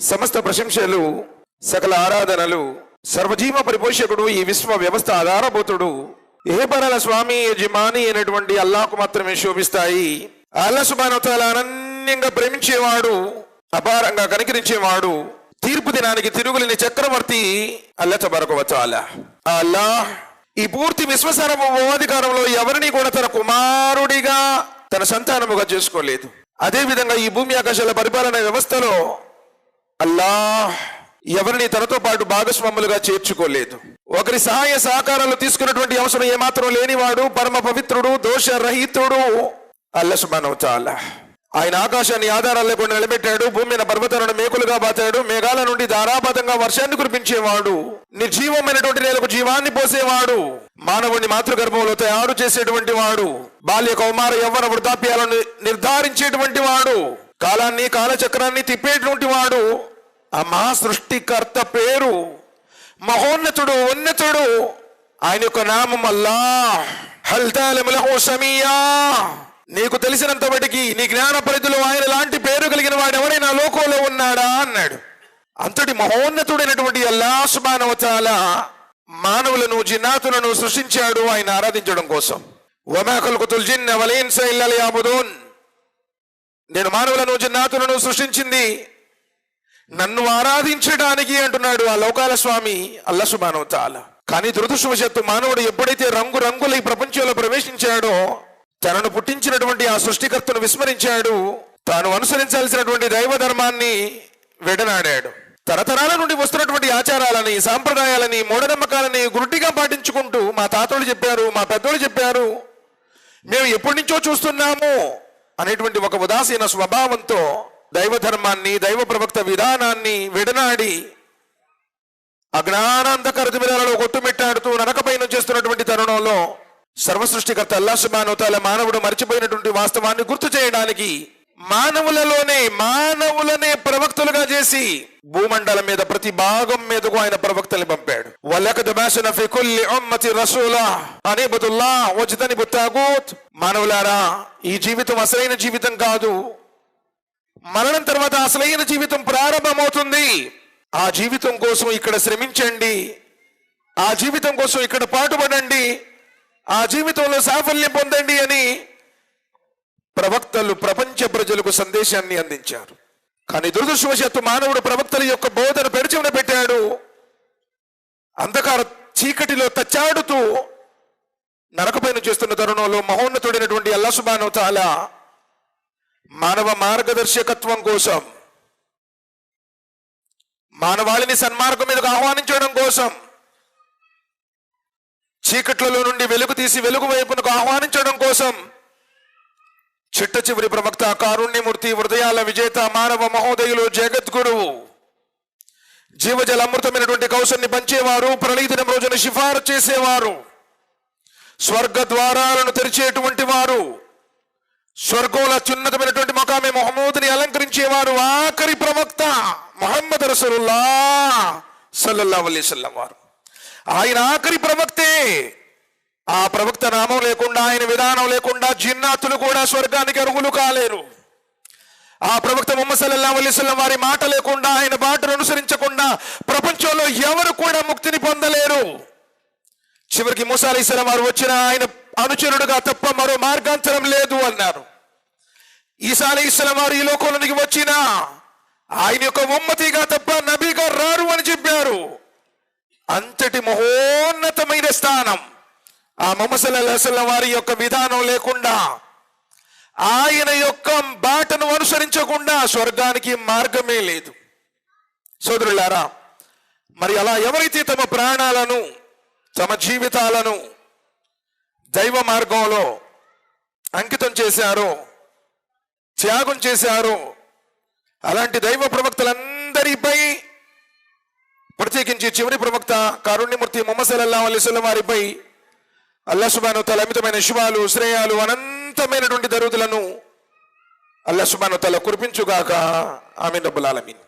సమస్త ప్రశంసలు సకల ఆరాధనలు సర్వజీవ పరిపోషకుడు ఈ విశ్వ వ్యవస్థ ఆధారభూతుడు. ఏ పరల స్వామి యజమాని అయినటువంటి అల్లాకు మాత్రమే శోభిస్తాయి. అల్లా సుబానవతాల అనన్యంగా ప్రేమించేవాడు అపారంగా కనికరించేవాడు తీర్పు దినానికి తిరుగులేని చక్రవర్తి అల్లా తబరకవతాల అల్లా ఈ పూర్తి విశ్వసర్వోధికారంలో ఎవరిని కూడా తన కుమారుడిగా తన సంతానముగా చేసుకోలేదు. అదే విధంగా ఈ భూమి ఆకాశాల పరిపాలన వ్యవస్థలో అల్లా ఎవరిని తనతో పాటు భాగస్వాములుగా చేర్చుకోలేదు. ఒకరి సహాయ సహకారాలు తీసుకున్నటువంటి అవసరం ఏమాత్రం లేనివాడు పరమ పవిత్రుడు దోష రహితుడు అల్ల ఆయన ఆకాశాన్ని ఆధారాలు లేకుండా నిలబెట్టాడు భూమి మీద పర్వతాలను మేకులుగా బాతాడు మేఘాల నుండి ధారాపాతంగా వర్షాన్ని కురిపించేవాడు నిర్జీవమైనటువంటి నేలకు జీవాన్ని పోసేవాడు మానవుడిని మాతృగర్భంలో తయారు చేసేటువంటి వాడు బాల్య కౌమార యవ్వన వృద్ధాప్యాలను నిర్ధారించేటువంటి వాడు. కాలాన్ని కాలచక్రాన్ని తిప్పేటువంటి వాడు ఆ మహా సృష్టికర్త పేరు. మహోన్నతుడు ఉన్నతుడు. ఆయన యొక్క నామం అల్లా హల్తాలములహు నీకు తెలిసినంత మటుకి నీ జ్ఞాన పరిధిలో ఆయన లాంటి పేరు కలిగిన వాడు ఎవరైనా లోకంలో ఉన్నాడా అన్నాడు. అంతటి మహోన్నతుడైనటువంటి అల్లా సుబానవతాల మానవులను జిన్నాతులను సృష్టించాడు. ఆయన ఆరాధించడం కోసం. వమా కల్కుతుల్ జిన్న వలైన్స ఇల్లల్ నేను మానవులను జిన్నాతులను సృష్టించింది. నన్ను ఆరాధించడానికి అంటున్నాడు ఆ లోకాల స్వామి అల్ల చాలా కానీ దురదృష్టవశత్తు మానవుడు ఎప్పుడైతే రంగు రంగుల ఈ ప్రపంచంలో ప్రవేశించాడో తనను పుట్టించినటువంటి ఆ సృష్టికర్తను విస్మరించాడు తాను అనుసరించాల్సినటువంటి దైవ ధర్మాన్ని విడనాడాడు. తరతరాల నుండి వస్తున్నటువంటి ఆచారాలని సాంప్రదాయాలని మూఢనమ్మకాలని గురుటిగా పాటించుకుంటూ మా తాతలు చెప్పారు మా పెద్దోళ్ళు చెప్పారు మేము ఎప్పటి నుంచో చూస్తున్నాము. అనేటువంటి ఒక ఉదాసీన స్వభావంతో దైవ ధర్మాన్ని దైవ ప్రవక్త విధానాన్ని విడనాడి అజ్ఞానాంధకర దిమిరాలలో కొట్టుమిట్టాడుతూ నరకపైన చేస్తున్నటువంటి తరుణంలో సర్వసృష్టికర్త అల్లా సుబానోతాల మానవుడు మర్చిపోయినటువంటి వాస్తవాన్ని గుర్తు చేయడానికి మానవులలోనే మానవులనే ప్రవక్తలుగా చేసి భూమండలం మీద ప్రతి భాగం మీదకు ఆయన ప్రవక్తల్ని పంపాడు. వలకద బాసిన కుల్లి ఉమ్మతి రసూలా. అనేబుతుల్లా వజ్దని బుత్తాగూత్ మానవులారా ఈ జీవితం అసలైన జీవితం కాదు. మరణం తర్వాత అసలైన జీవితం ప్రారంభమవుతుంది. ఆ జీవితం కోసం ఇక్కడ శ్రమించండి. ఆ జీవితం కోసం ఇక్కడ పాటుపడండి. ఆ జీవితంలో సాఫల్యం పొందండి అని ప్రవక్తలు ప్రపంచ ప్రజలకు సందేశాన్ని అందించారు. కానీ దురదృష్టవశాత్తు మానవుడు ప్రవక్తల యొక్క బోధన పెడిచెవిన పెట్టాడు. అంధకార చీకటిలో తచ్చాడుతూ నరకపైన చేస్తున్న తరుణంలో మహోన్నతుడైనటువంటి అల్లసుబాను తాలా మానవ మార్గదర్శకత్వం కోసం మానవాళిని సన్మార్గం మీదకు ఆహ్వానించడం కోసం చీకట్లలో నుండి వెలుగు తీసి వెలుగు వైపునకు ఆహ్వానించడం కోసం చిట్ట చివరి ప్రవక్త కారుణ్యమూర్తి హృదయాల విజేత మానవ మహోదయులు జగద్గురువు జీవజల అమృతమైనటువంటి కౌశల్ని పంచేవారు ప్రళయ దినం రోజున సిఫారు చేసేవారు. స్వర్గ ద్వారాలను తెరిచేటువంటి వారు. స్వర్గంలో అత్యున్నతమైనటువంటి మకామే మొహమ్మూద్ని అలంకరించేవారు ఆఖరి ప్రవక్త మొహమ్మద్ రసూలుల్లా సల్లల్లా అలైవల్లం వారు. ఆయన ఆఖరి ప్రవక్తే ఆ ప్రవక్త నామం లేకుండా ఆయన విధానం లేకుండా జిన్నాతులు కూడా స్వర్గానికి అర్హులు కాలేరు. ఆ ప్రవక్త ముహమ్మద్ సల్లల్లా వారి మాట లేకుండా ఆయన బాటను అనుసరించకుండా ప్రపంచంలో ఎవరు కూడా ముక్తిని పొందలేరు. చివరికి మూసా వారు వచ్చిన ఆయన అనుచరుడుగా తప్ప మరో మార్గాంతరం లేదు అన్నారు. ఈసా అలీస్లాం వారు ఈ లోకంలోనికి వచ్చిన ఆయన యొక్క ఉమ్మతిగా తప్ప నబీగా రారు అని చెప్పారు అంతటి మహోన్నతమైన స్థానం ఆ మమసల వారి యొక్క విధానం లేకుండా ఆయన యొక్క బాటను అనుసరించకుండా స్వర్గానికి మార్గమే లేదు. సోదరులారా మరి అలా ఎవరైతే తమ ప్రాణాలను తమ జీవితాలను దైవ మార్గంలో అంకితం చేశారో త్యాగం చేశారో అలాంటి దైవ ప్రవక్తలందరిపై ప్రత్యేకించి చివరి ప్రవక్త కారుణ్యమూర్తి మొహమ్మద్ సల్లల్లా అలీస్ వారిపై అల్లా సుబాను తల అమితమైన శుభాలు శ్రేయాలు అనంతమైనటువంటి దరుదులను అల్లా సుబాను తల కురిపించుగాక. ఆమె డబ్బులాలమీన్